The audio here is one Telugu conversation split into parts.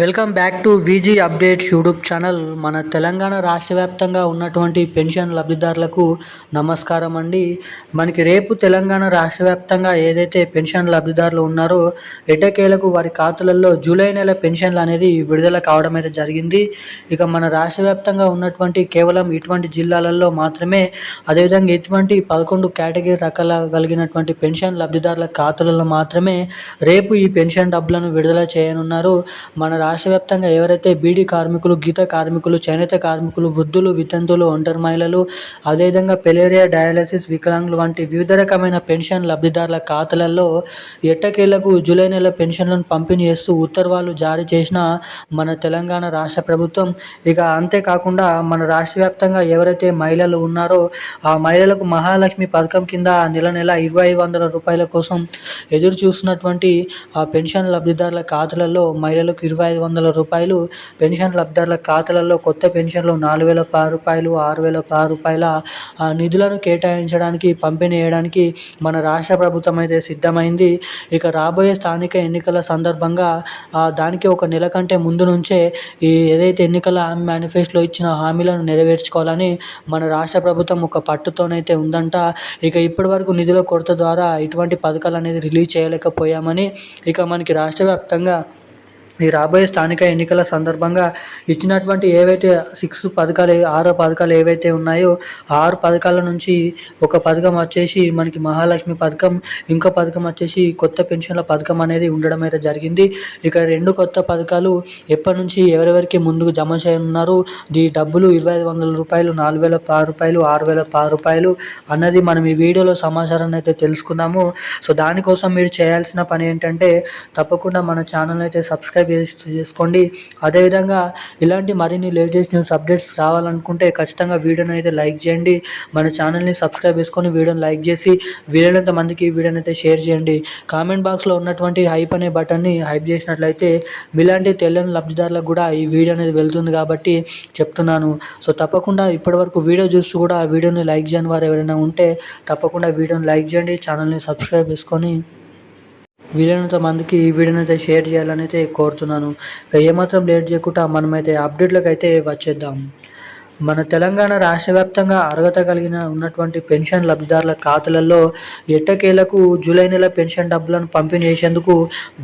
Welcome back to VG updates YouTube channel. మన తెలంగాణ రాష్ట్ర వ్యాప్తంగా ఉన్నటువంటి పెన్షన్ లబ్ధిదారులకు నమస్కారం అండి. మనకి రేపు తెలంగాణ రాష్ట్ర వ్యాప్తంగా ఏదైతే పెన్షన్ లబ్ధిదారులు ఉన్నారో ఎటకేలకు వారి ఖాతాలలో జూలై నెల పెన్షన్లు అనేది విడుదల కావడం అయితే జరిగింది. ఇక మన రాష్ట్ర వ్యాప్తంగా ఉన్నటువంటి కేవలం ఇటువంటి జిల్లాలలో మాత్రమే అదేవిధంగా ఇటువంటి పదకొండు కేటగిరీ రకాల కలిగినటువంటి పెన్షన్ లబ్ధిదారుల ఖాతాలలో మాత్రమే రేపు ఈ పెన్షన్ డబ్బులను విడుదల చేయనున్నారు. మన రాష్ట్ర వ్యాప్తంగా ఎవరైతే బీడీ కార్మికులు గీత కార్మికులు చేనేత కార్మికులు వృద్ధులు వితంతులు ఒంటరి మహిళలు అదేవిధంగా పెలేరియా డయాలసిస్ వికలాంగులు వంటి వివిధ రకమైన పెన్షన్ లబ్ధిదారుల ఖాతాలలో ఎట్టకేలకు జూలై నెల పెన్షన్లను పంపిణీ చేస్తూ ఉత్తర్వులు జారీ చేసిన మన తెలంగాణ రాష్ట్ర ప్రభుత్వం. ఇక అంతేకాకుండా మన రాష్ట్ర వ్యాప్తంగా ఎవరైతే మహిళలు ఉన్నారో ఆ మహిళలకు మహాలక్ష్మి పథకం కింద నెల నెల ఇరవై వందల రూపాయల కోసం ఎదురు చూస్తున్నటువంటి ఆ పెన్షన్ లబ్ధిదారుల ఖాతాలలో మహిళలకు ఇరవై ఐదు వందల రూపాయలు. పెన్షన్ లబ్ధారుల ఖాతాలలో కొత్త పెన్షన్లు నాలుగు వేల పది రూపాయలు ఆరు వేల పది రూపాయల నిధులను కేటాయించడానికి పంపిణీ చేయడానికి మన రాష్ట్ర ప్రభుత్వం అయితే సిద్ధమైంది. ఇక రాబోయే స్థానిక ఎన్నికల సందర్భంగా దానికి ఒక నెల కంటే ముందు నుంచే ఈ ఏదైతే ఎన్నికల మేనిఫెస్టోలో ఇచ్చిన హామీలను నెరవేర్చుకోవాలని మన రాష్ట్ర ప్రభుత్వం ఒక పట్టుతోనైతే ఉందంట. ఇక ఇప్పటి వరకు నిధుల కొరత ద్వారా ఇటువంటి పథకాలు అనేది రిలీజ్ చేయలేకపోయామని ఇక మనకి రాష్ట్ర వ్యాప్తంగా ఈ రాబోయే స్థానిక ఎన్నికల సందర్భంగా ఇచ్చినటువంటి ఏవైతే సిక్స్ పథకాలు ఆరు పథకాలు ఏవైతే ఉన్నాయో ఆరు పథకాల నుంచి ఒక పథకం వచ్చేసి మనకి మహాలక్ష్మి పథకం ఇంకో పథకం వచ్చేసి కొత్త పెన్షన్ల పథకం అనేది ఉండడం అయితే జరిగింది. ఇక రెండు కొత్త పథకాలు ఎప్పటి నుంచి ఎవరెవరికి ముందుకు జమ చేయనున్నారు? ఈ డబ్బులు ఇరవై ఐదు వందల రూపాయలు నాలుగు వేల పది రూపాయలు ఆరు వేల పది రూపాయలు అన్నది మనం ఈ వీడియోలో సమాచారాన్ని అయితే తెలుసుకున్నాము. సో దానికోసం మీరు చేయాల్సిన పని ఏంటంటే తప్పకుండా మన ఛానల్ అయితే సబ్స్క్రైబ్ సబ్స్క్రైబ్ చేసుకోండి. అదేవిధంగా ఇలాంటి మరిన్ని లేటెస్ట్ న్యూస్ అప్డేట్స్ రావాలనుకుంటే ఖచ్చితంగా వీడియోని అయితే లైక్ చేయండి. మన ఛానల్ని సబ్స్క్రైబ్ చేసుకొని వీడియోని లైక్ చేసి వీలైనంత మందికి వీడియోని అయితే షేర్ చేయండి. కామెంట్ బాక్స్లో ఉన్నటువంటి హైప్ అనే బటన్ని హైప్ చేసినట్లయితే మీలాంటి తెలియని లబ్ధిదారులకు కూడా ఈ వీడియో అనేది వెళ్తుంది కాబట్టి చెప్తున్నాను. సో తప్పకుండా ఇప్పటివరకు వీడియో చూస్తూ కూడా ఆ వీడియోని లైక్ చేయని వారు ఎవరైనా ఉంటే తప్పకుండా వీడియోని లైక్ చేయండి. ఛానల్ని సబ్స్క్రైబ్ చేసుకొని వీలైనంత మందికి ఈ వీడియోని అయితే షేర్ చేయాలని అయితే కోరుతున్నాను ఏమాత్రం లేట్ చేయకుండా మనమైతే అప్డేట్లకు అయితే వచ్చేద్దాం. మన తెలంగాణ రాష్ట్ర వ్యాప్తంగా అర్హత కలిగిన ఉన్నటువంటి పెన్షన్ లబ్ధిదారుల ఖాతాలలో ఎట్టకేలకు జూలై నెల పెన్షన్ డబ్బులను పంపిణీ చేసేందుకు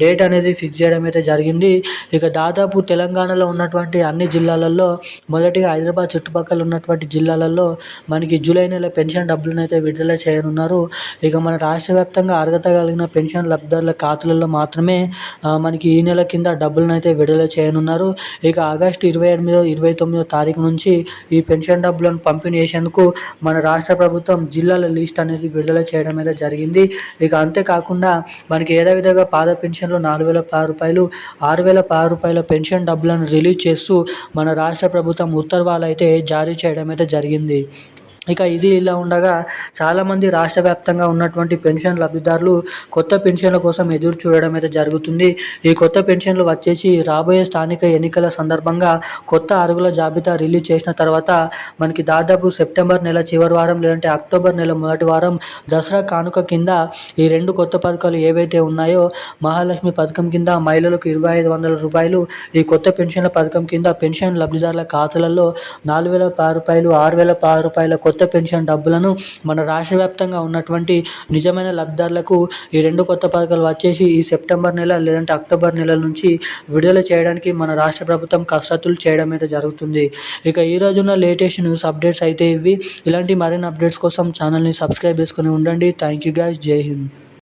డేట్ అనేది ఫిక్స్ చేయడం అయితే జరిగింది. ఇక దాదాపు తెలంగాణలో ఉన్నటువంటి అన్ని జిల్లాలలో మొదటిగా హైదరాబాద్ చుట్టుపక్కల ఉన్నటువంటి జిల్లాలలో మనకి జూలై నెల పెన్షన్ డబ్బులను అయితే విడుదల చేయనున్నారు. ఇక మన రాష్ట్ర వ్యాప్తంగా అర్హత కలిగిన పెన్షన్ లబ్ధిదారుల ఖాతాలలో మాత్రమే మనకి ఈ నెల కింద డబ్బులను అయితే విడుదల చేయనున్నారు. ఇక ఆగస్టు ఇరవై ఎనిమిదో ఇరవై తొమ్మిదో తారీఖు నుంచి ఈ పెన్షన్ డబ్బులను పంపిణీ చేసేందుకు మన రాష్ట్ర ప్రభుత్వం జిల్లాల లిస్ట్ అనేది విడుదల చేయడం అయితే జరిగింది. ఇక అంతేకాకుండా మనకి ఏదో విధంగా పాద పెన్షన్లు నాలుగు వేల పది రూపాయలు ఆరు వేల పది రూపాయల పెన్షన్ డబ్బులను రిలీజ్ చేస్తూ మన రాష్ట్ర ప్రభుత్వం ఉత్తర్వాలు అయితే జారీ చేయడం అయితే జరిగింది. ఇక ఇది ఇలా ఉండగా చాలామంది రాష్ట్ర వ్యాప్తంగా ఉన్నటువంటి పెన్షన్ లబ్ధిదారులు కొత్త పెన్షన్ల కోసం ఎదురు చూడడం అయితే జరుగుతుంది. ఈ కొత్త పెన్షన్లు వచ్చేసి రాబోయే స్థానిక ఎన్నికల సందర్భంగా కొత్త అరుగుల జాబితా రిలీజ్ చేసిన తర్వాత మనకి దాదాపు సెప్టెంబర్ నెల చివరి వారం లేదంటే అక్టోబర్ నెల మొదటి వారం దసరా కానుక కింద ఈ రెండు కొత్త పథకాలు ఏవైతే ఉన్నాయో మహాలక్ష్మి పథకం కింద మహిళలకు ఇరవై ఐదు వందల రూపాయలు ఈ కొత్త పెన్షన్ల పథకం కింద పెన్షన్ లబ్ధిదారుల ఖాతాలలో నాలుగు వేల పది రూపాయలు ఆరు వేల పది రూపాయల కొత్త పెన్షన్ డబ్బులను మన రాష్ట్ర వ్యాప్తంగా ఉన్నటువంటి నిజమైన లబ్ధిదారులకు ఈ రెండు కొత్త పథకాలు వచ్చేసి ఈ సెప్టెంబర్ నెల లేదంటే అక్టోబర్ నెల నుంచి విడుదల చేయడానికి మన రాష్ట్ర ప్రభుత్వం కసరత్తులు చేయడం అయితే జరుగుతుంది. ఇక ఈ రోజున లేటెస్ట్ న్యూస్ అప్డేట్స్ అయితే ఇవి. ఇలాంటి మరిన్ని అప్డేట్స్ కోసం ఛానల్ని సబ్స్క్రైబ్ చేసుకుని ఉండండి. Thank you guys. జై హింద్.